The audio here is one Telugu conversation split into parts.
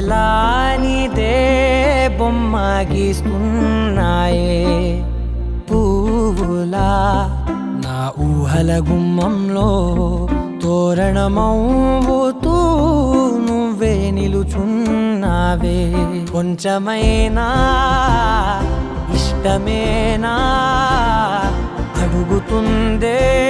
లానిదే నీదే బొమ్మ గీస్తున్నాయే పువ్వులా. నా ఊహల గుమ్మంలో తోరణమవుతూ నువ్వే నిలుచున్నావే. కొంచెమైనా ఇష్టమేనా? అడుగుతుందే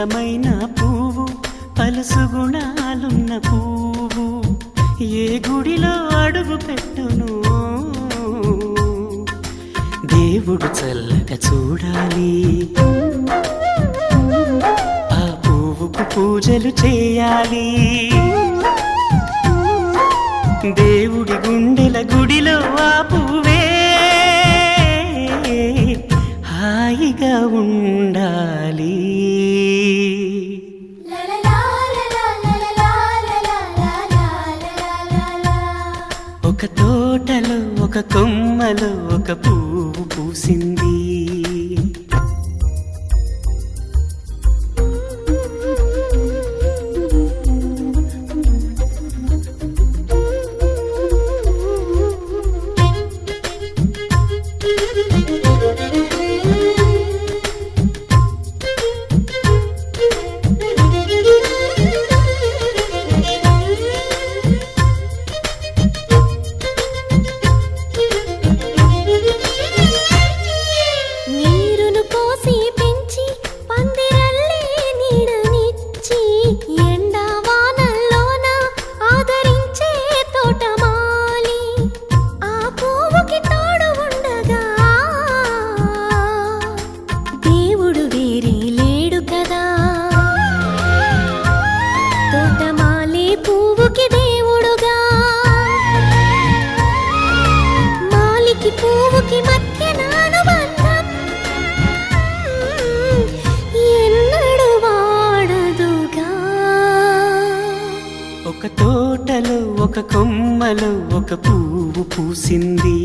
అందమైన పువ్వు పలుసు గుణాలున్న పువ్వు. ఏ గుడిలో అడుగు పెట్టును? దేవుడు చల్లగా చూడాలి. ఆ పువ్వుకు పూజలు చేయాలి. దేవుడి గుండెల గుడిలో ఆ పువ్వు ఒక పువ్వు పూసింది. ఒక కొమ్మలో ఒక పువ్వు పూసింది.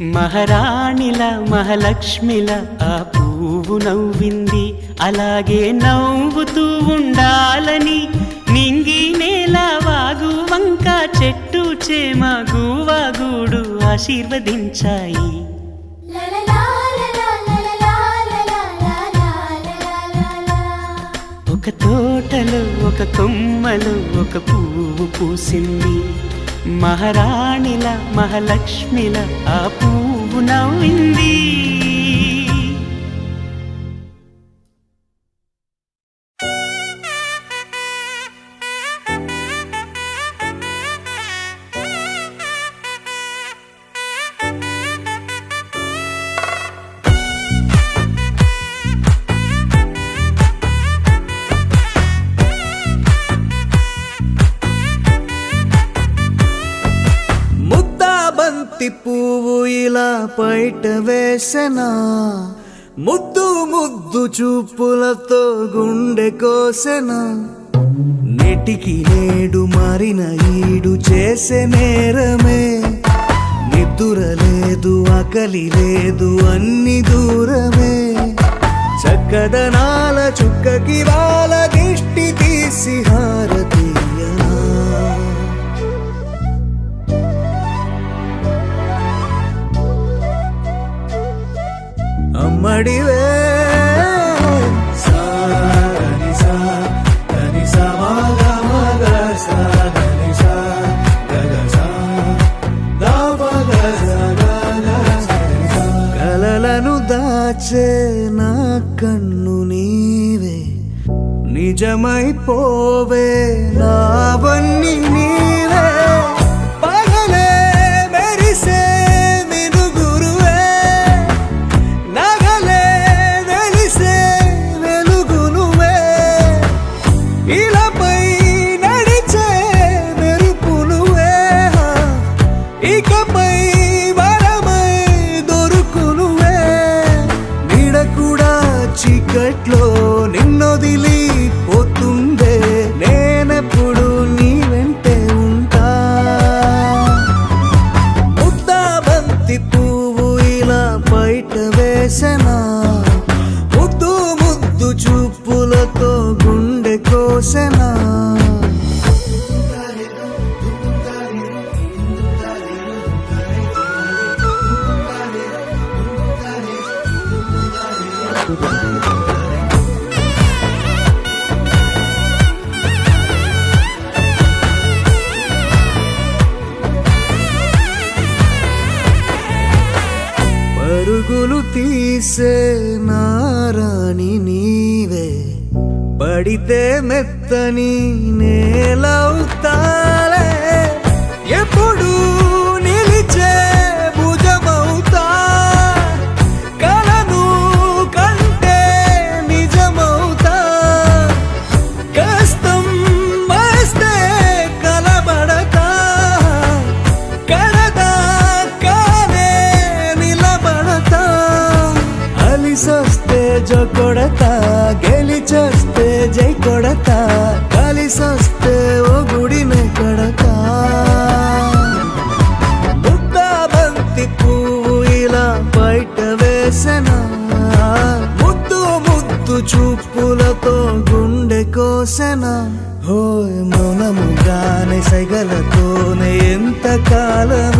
మహారాణిల మహాలక్ష్మిల ఆ పువ్వు నవ్వింది. అలాగే నవ్వుతూ ఉండాలని నింగి నేల వాగు వంక చెట్టు చేమ వాగుడు ఆశీర్వదించాయి. ఒక తోటలో ఒక కొమ్మలో ఒక పువ్వు పువ్వు పూసింది. మహారాణిల మహాలక్ష్మిల ఆ పువ్వు నవ్వింది. పైట వేసిన? ముద్దు ముద్దు చూపులతో గుండె కోసెనా? నేటికి నేడు మారిన ఈడు చేసే నేరమే. నిద్ర లేదు ఆకలి లేదు అన్ని దూరమే. చక్కదనాల చుక్కకి వాళ్ళ దిష్టి திறமை போவே. పరుగులు తీసే నారాణి నీవే. పడితే మెత్తని నేలవుతాలే. ఎప్పుడు సెగలతోనే ఎంతకాలం